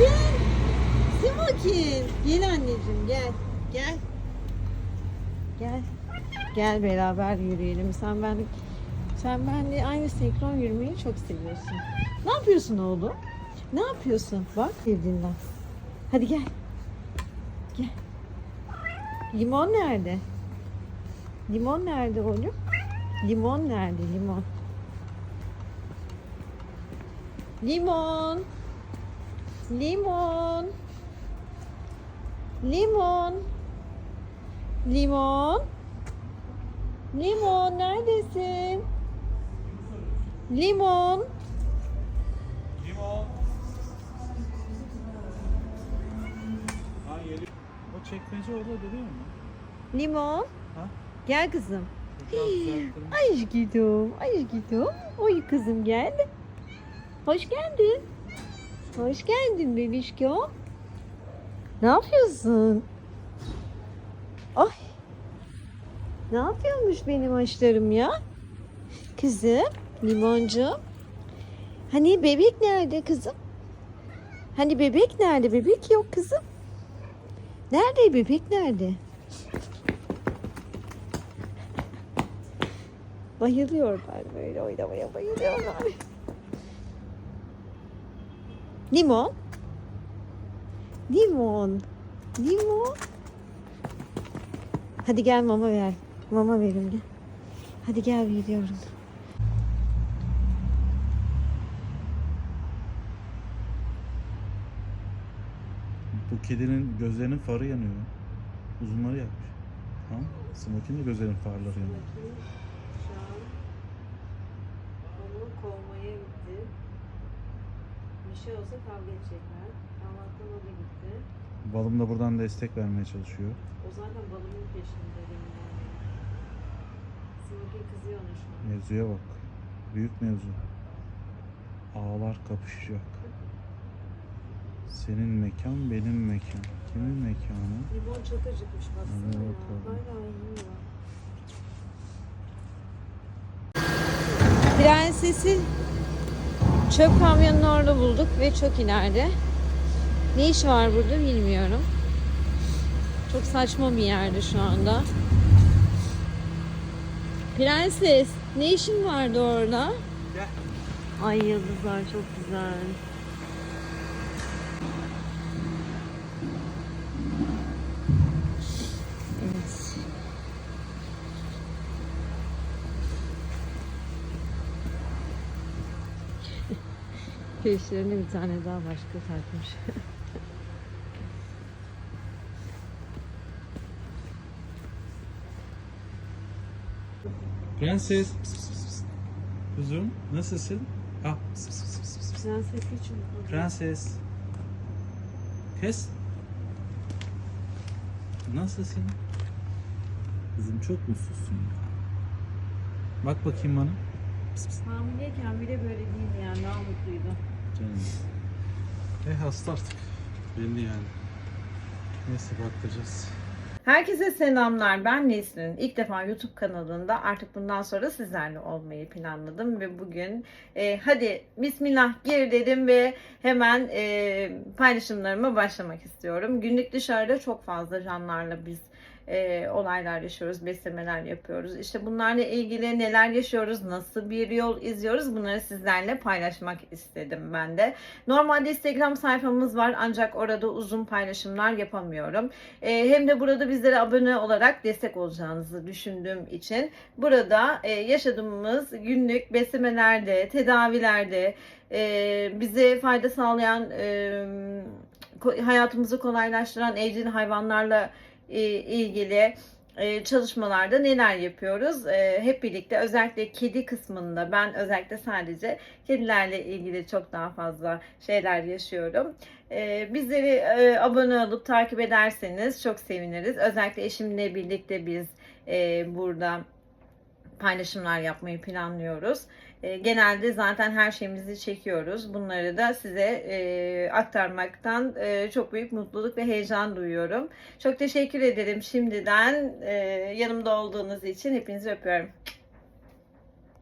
Simokin. Simokin. Gel anneciğim gel. Gel. Gel. Gel beraber yürüyelim. Sen ben sen benle aynı senkron yürümeyi çok seviyorsun. Ne yapıyorsun oğlum? Ne yapıyorsun? Bak sevdiğinden. Hadi gel. Gel. Limon nerede? Limon nerede oğlum? Limon nerede? Limon. Limon. Limon. Limon. Limon. Limon neredesin? Limon. Limon. O çekmece orada duruyor mu? Limon. Ha? Gel kızım. Biraz düzelttirmiş. Aşkım, aşkım. Oy kızım gel. Hoş geldin. Hoş geldin bebişko. Ne yapıyorsun? Ay. Ne yapıyormuş benim aşlarım ya? Kızım, limoncu. Hani bebek nerede kızım? Hani bebek nerede? Bebek yok kızım. Nerede bebek nerede? Bayılıyorlar böyle oynamaya bayılıyorlar. Limon. Limon. Limon. Hadi gel mama ver. Mama verim gel. Hadi gel veriyorum. Bu kedinin gözlerinin farı yanıyor. Uzunları yapmış. Tamam. Smokin de gözlerinin farları yanıyor. Şu an onu kovmaya gitti. Bir şey olsa kavga edecekler. Allah'tan o da gitti. Balım da buradan destek vermeye çalışıyor. O zaten balımın peşinde benim yani. Kızıyor ona şu an. Mevzuya bak. Büyük mevzu. Ağlar kapışacak. Senin mekan benim mekan. Kimin mekanı? Limon çok acıkmış baksana Hadi ya. bakalım. Hala yiyor. Prensesi çöp kamyonunun orada bulduk ve çok ileride. Ne iş var burada bilmiyorum. Çok saçma bir yerde şu anda. Prenses ne işin vardı orada? Gel. Ay yıldızlar çok güzel. Peşlerine bir tane daha başka takmış. Prenses. Kuzum nasılsın? Ah. Prenses hiç Prenses. Kız. Nasılsın? Kızım çok mutsuzsun ya. Bak bakayım bana. Hamileyken bile böyle değildi yani daha mutluydu. Canım. E hasta artık. Belli yani. Neyse bakacağız. Herkese selamlar. Ben Nesrin. İlk defa YouTube kanalında artık bundan sonra sizlerle olmayı planladım ve bugün e, hadi Bismillah gir dedim ve hemen e, paylaşımlarıma başlamak istiyorum. Günlük dışarıda çok fazla canlarla biz e, olaylar yaşıyoruz, beslemeler yapıyoruz. İşte bunlarla ilgili neler yaşıyoruz, nasıl bir yol izliyoruz bunları sizlerle paylaşmak istedim ben de. Normalde Instagram sayfamız var ancak orada uzun paylaşımlar yapamıyorum. E, hem de burada bizlere abone olarak destek olacağınızı düşündüğüm için burada e, yaşadığımız günlük beslemelerde, tedavilerde e, bize fayda sağlayan, e, hayatımızı kolaylaştıran evcil hayvanlarla ilgili e, çalışmalarda neler yapıyoruz? E, hep birlikte özellikle kedi kısmında ben özellikle sadece kedilerle ilgili çok daha fazla şeyler yaşıyorum. E, Bizleri e, abone olup takip ederseniz çok seviniriz. Özellikle eşimle birlikte biz e, burada paylaşımlar yapmayı planlıyoruz. E, Genelde zaten her şeyimizi çekiyoruz. Bunları da size e, aktarmaktan e, çok büyük mutluluk ve heyecan duyuyorum. Çok teşekkür ederim şimdiden yanımda olduğunuz için. Hepinizi öpüyorum.